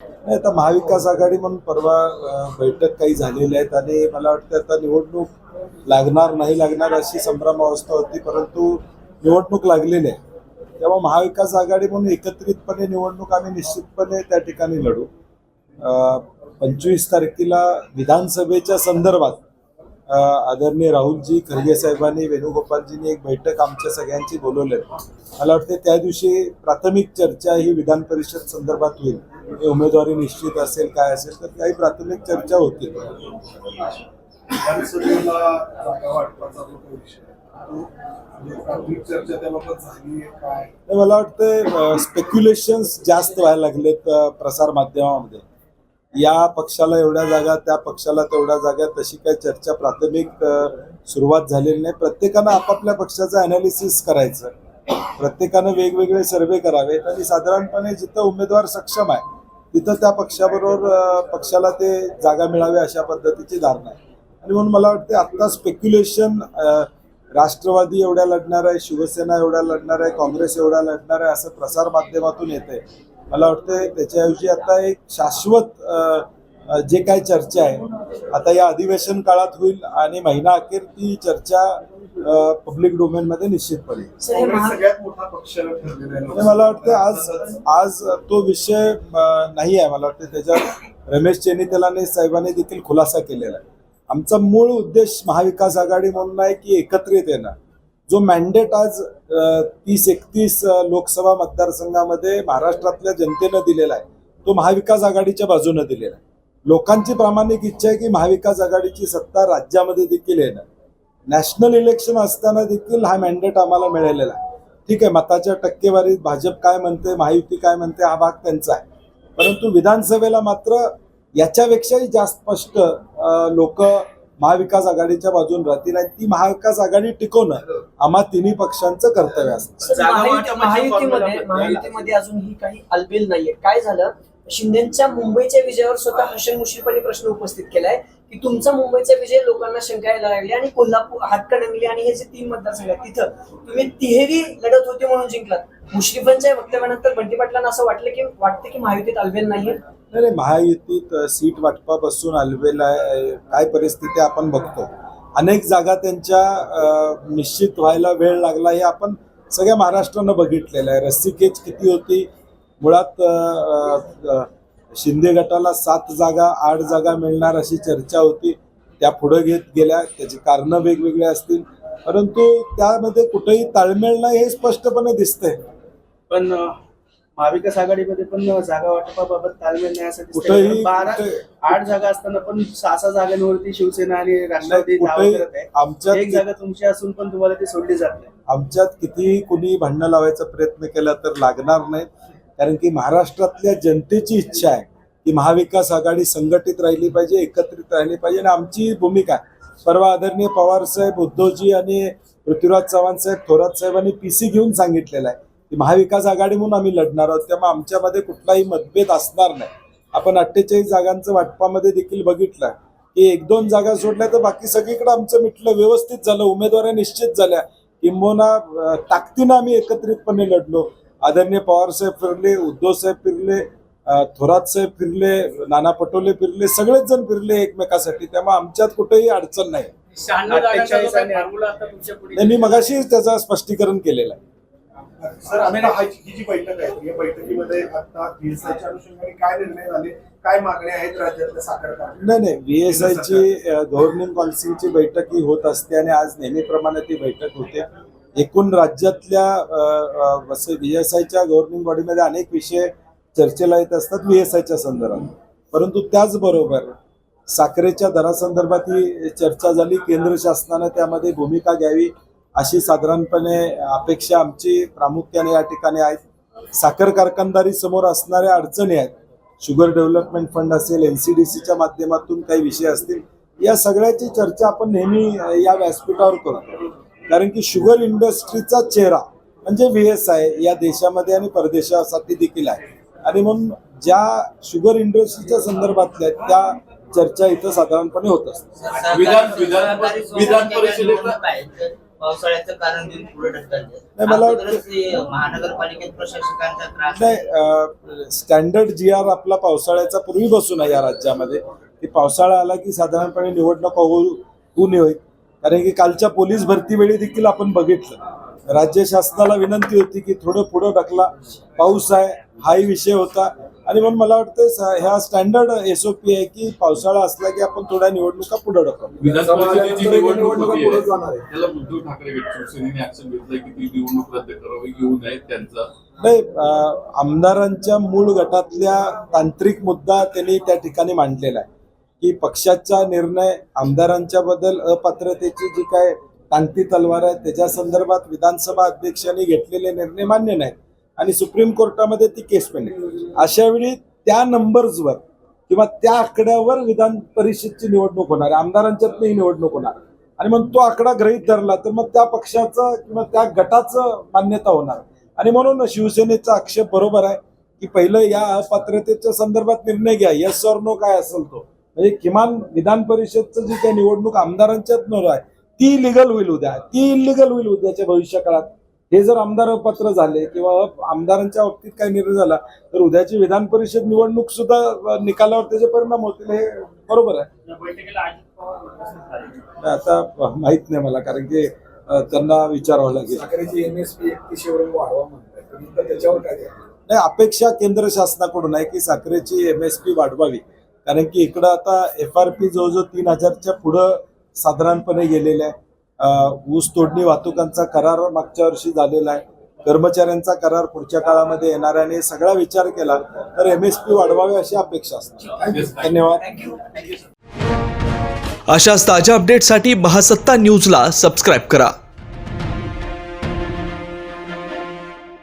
नाही आता महाविकास आघाडी म्हणून परवा बैठक काही झालेली आहेत आणि मला वाटतं आता निवडणूक लागणार नाही लागणार अशी संभ्रम अवस्था होती परंतु निवडणूक लागलेली आहे. तेव्हा महाविकास आघाडी म्हणून एकत्रितपणे निवडणूक आम्ही निश्चितपणे त्या ठिकाणी लढू. पंचवीस तारखेला विधानसभेच्या संदर्भात आदरणीय राहुलजी खरगे साहेबांनी वेणुगोपालजींनी एक बैठक आमच्या सगळ्यांची बोलवली मला वाटते त्या दिवशी प्राथमिक चर्चा ही विधान परिषद संदर्भात होईल. उमेदवारी निश्चित असेल काय असेल तर काही प्राथमिक चर्चा होतील. मला वाटतं स्पेक्युलेशन्स जास्त व्हायला लागलेत प्रसार माध्यमामध्ये या पक्षाला एवढ्या जागा त्या पक्षाला तेवढ्या जागा तशी काही चर्चा प्राथमिक सुरुवात झालेली नाही. प्रत्येकानं आपापल्या पक्षाचं अनालिसिस करायचं. प्रत्येकानं वेगवेगळे सर्वे करावेत आणि साधारणपणे जिथं उमेदवार सक्षम आहे तिथं त्या पक्षाबरोबर पक्षाला ते जागा मिळावी अशा पद्धतीची धारणा आहे. आणि म्हणून मला वाटते आत्ता स्पेक्युलेशन राष्ट्रवादी एवढ्या लढणार आहे शिवसेना एवढ्या लढणार आहे काँग्रेस एवढ्या लढणार आहे असं प्रसार माध्यमातून येते मला वाटतं त्याच्याऐवजी आता एक शाश्वत जे काय चर्चा आहे आता या अधिवेशन काळात होईल आणि महिना अखेर ती चर्चा पब्लिक डोमेनमध्ये निश्चितपणे मला वाटतं आज आज तो विषय नाही आहे. मला वाटतं त्याच्यात रमेश चेन्नीतलाने साहेबांनी देखील खुलासा केलेला आहे. आमचा मूळ उद्देश महाविकास आघाडी म्हणून आहे की एकत्रित येणं. जो मॅन्डेट आज तीस एकतीस लोकसभा मतदारसंघामध्ये महाराष्ट्रातल्या जनतेनं दिलेला आहे तो महाविकास आघाडीच्या बाजूनं दिलेला आहे. लोकांची प्रामाणिक इच्छा आहे की महाविकास आघाडीची सत्ता राज्यामध्ये देखील येणं नॅशनल इलेक्शन असताना देखील हा मॅन्डेट आम्हाला मिळालेला आहे. ठीक आहे मताच्या टक्केवारीत भाजप काय म्हणते महायुती काय म्हणते हा भाग त्यांचा आहे. परंतु विधानसभेला मात्र याच्यापेक्षाही जास्त स्पष्ट लोक महाविकास आघाडीच्या बाजून राहतील आणि ती महाविकास आघाडी टिकवणं आम्हा तिन्ही पक्षांचं कर्तव्य असतं. महायुतीमध्ये formula महायुतीमध्ये अजूनही काही अलबेल नाहीये. काय झालं? शिंदेच्या मुंबईच्या विजयावर स्वतः हसन मुश्रीफांनी प्रश्न उपस्थित केलाय की तुमचा मुंबईचा विजय लोकांना शंका यायला लागली आणि कोल्हापूर हातकणंगले आणि हे जे तीन मतदारसंघ आहेत तिथं तुम्ही तिहेरी लढत होती म्हणून जिंकलात. मुश्रीफांच्या वक्तव्यानंतर बंटी पाटलांना असं वाटलं की वाटतं की महायुतीत अलबेल नाहीये? नाही नाही, महायुतीत सीट वाटपापासून आलवेला काय परिस्थिती आपण बघतो. अनेक जागा त्यांच्या निश्चित व्हायला वेळ लागला हे आपण सगळ्या महाराष्ट्रानं बघितलेलं आहे. रस्सीखेच किती होती? मुळात शिंदे गटाला सात जागा आठ जागा मिळणार अशी चर्चा होती. त्या पुढे घेत गेल्या त्याची कारणं वेगवेगळी असतील. परंतु त्यामध्ये कुठेही ताळमेळ नाही हे स्पष्टपणे दिसतंय. पण महाविकास आघाडीमध्ये पण जागा वाटपाबाबत ताळमेळ नाही. बारा आठ जागा असताना पण सहा सहा जागांवरती शिवसेना आणि राष्ट्रवादी दावा करत आहे. आमच्यात एक जागा तुमची असून पण तुम्हाला ती सोडली जात नाही. आमच्यात कितीही कुणी भांडणं लावायचा प्रयत्न केला तर लागणार नाही. कारण की महाराष्ट्रातल्या जनतेची इच्छा आहे की महाविकास आघाडी संघटित राहिली पाहिजे एकत्रित राहिली पाहिजे. आणि आमची भूमिका. परवा आदरणीय पवार साहेब उद्धवजी आणि पृथ्वीराज चव्हाण साहेब थोरात साहेबांनी पीसी घेऊन सांगितलेलं आहे. महाविकास आघाडी म्हणून आम्ही लढणार आहोत. त्यामुळे आमच्यामध्ये कुठलाही मतभेद असणार नाही. आपण अठ्ठेचाळीस जागांचं वाटपामध्ये देखील बघितलं. की एक दोन जागा सोडल्या तर बाकी सगळीकडे आमचं मिटलं व्यवस्थित झालं उमेदवारी निश्चित झाल्या. किंबोना ताकदीनं आम्ही एकत्रितपणे लढलो. आदरणीय पवार साहेब फिरले उद्धव साहेब फिरले थोरात साहेब फिरले नाना पटोले फिरले सगळेच जण फिरले एकमेकासाठी. त्यामुळे आमच्यात कुठेही अडचण नाही. शहाण्णव जागांचा जो 48 काही आणि- फॉर्म्युला आता तुमच्यापुढे नाही, मी मगाशी त्याचं स्पष्टीकरण केलेलं आहे. सर आता हा- ही जी बैठक आहे या बैठकीमध्ये आता बीएसआयच्या अनुषंगाने काय निर्णय झाले काय मागण्या आहेत राज्यातल्या साखर नाही नाही व्ही एस आयची गव्हर्निंग पॉलिसीची बैठक ही होत असते आणि आज नेहमीप्रमाणे ती बैठक होते. एकूण राज्यातल्या व्ही एस आयच्या गव्हर्निंग बॉडीमध्ये अनेक विषय चर्चेला येत असतात व्ही एस आयच्या संदर्भात. परंतु त्याचबरोबर साखरेच्या दरासंदर्भात ही चर्चा झाली. केंद्र शासनानं त्यामध्ये भूमिका घ्यावी अशी साधारणपणे अपेक्षा आमची प्रामुख्याने या ठिकाणी आहेत साखर कारखानदारी समोर असणाऱ्या अडचणी आहेत. शुगर डेव्हलपमेंट फंड असेल एन सी डी सीच्या माध्यमातून काही विषय असतील या सगळ्याची चर्चा आपण नेहमी या व्यासपीठावर करतो कारण की शुगर इंडस्ट्रीचा चेहरा म्हणजे व्ही एस आय या देशामध्ये आणि परदेशासाठी देखील आहे. आणि म्हणून ज्या शुगर इंडस्ट्रीच्या संदर्भातल्या आहेत, त्या चर्चा इथं साधारणपणे होत असतात. विधान विधान विधान पावसाळ्याचं कारण देऊन पुढे ढकलतात मला वाटतं- महानगरपालिकेत प्रशासकांचा त्रास नाही स्टँडर्ड जी आर आपला पावसाळ्याचा पूर्वीपासून आहे या राज्यामध्ये. की पावसाळा आला की साधारणपणे निवडणुका होऊ होऊ नये कारण की कालच्या पोलीस भरती वेळी देखील आपण बघितलं. राज्य शासनाला विनंती होती की थोडं पुढं ढकला. पाऊस आहे हाही विषय होता. आणि म्हणून मला वाटतं ह्या स्टँडर्ड एसओपी आहे की पावसाळा असला की आपण थोड्या निवडणुका पुढे ढकलू. विधान परिषदेची निवडणूक होती त्याला उद्धव ठाकरे गट शिवसेनेने ऍक्शन घेतलंय की ती निवडणूक रद्द करावी घेऊ नये त्यांचा? नाही आमदारांच्या मूळ गटातल्या तांत्रिक मुद्दा त्यांनी त्या ठिकाणी मांडलेला आहे. की पक्षाचा निर्णय आमदारांच्या बद्दल अपात्रतेची जी काय टांगती तलवार आहे त्याच्या संदर्भात विधानसभा अध्यक्षांनी घेतलेले निर्णय मान्य नाहीत. आणि सुप्रीम कोर्टामध्ये ती केस पेंडिंग अशा वेळी त्या नंबर्सवर किंवा त्या आकड्यावर विधान परिषदची निवडणूक होणार आमदारांच्यातनंही आमदारांच्यात निवडणूक होणार. आणि मग तो आकडा गृहीत धरला तर मग त्या पक्षाचं किंवा त्या गटाचं मान्यता होणार. आणि म्हणून शिवसेनेचा आक्षेप बरोबर आहे की पहिलं या अपात्रतेच्या संदर्भात निर्णय घ्या यस और नो काय असेल तो. म्हणजे किमान विधान परिषदचं जी काही निवडणूक आमदारांच्यात न आहे ती लिगल होईल उद्या ती इलिगल होईल उद्याच्या भविष्य काळात हे जर आमदार अपात्र झाले किंवा आमदारांच्या बाबतीत काही निर्णय झाला तर उद्याची विधान परिषद निवडणूक सुद्धा निकालावर त्याचे परिणाम होतील हे बरोबर आहे. आता माहीत नाही मला कारण की त्यांना विचारावं लागेल. नाही अपेक्षा केंद्र शासनाकडून आहे की साखरेची एम एस पी वाढवावी. कारण की इकडं आता एफ आर पी जवळजवळ तीन हजारच्या पुढं साधारणपणे गेलेलं आहे. ऊस तोडणी वाहतुकांचा करार मागच्या वर्षी झालेला आहे. कर्मचाऱ्यांचा करार पुढच्या काळामध्ये येणाऱ्याने सगळा विचार केला तर एम एस पी वाढवावे अशी अपेक्षा असते. धन्यवाद. अशाच ताज्या अपडेटसाठी महासत्ता न्यूजला सबस्क्राईब करा.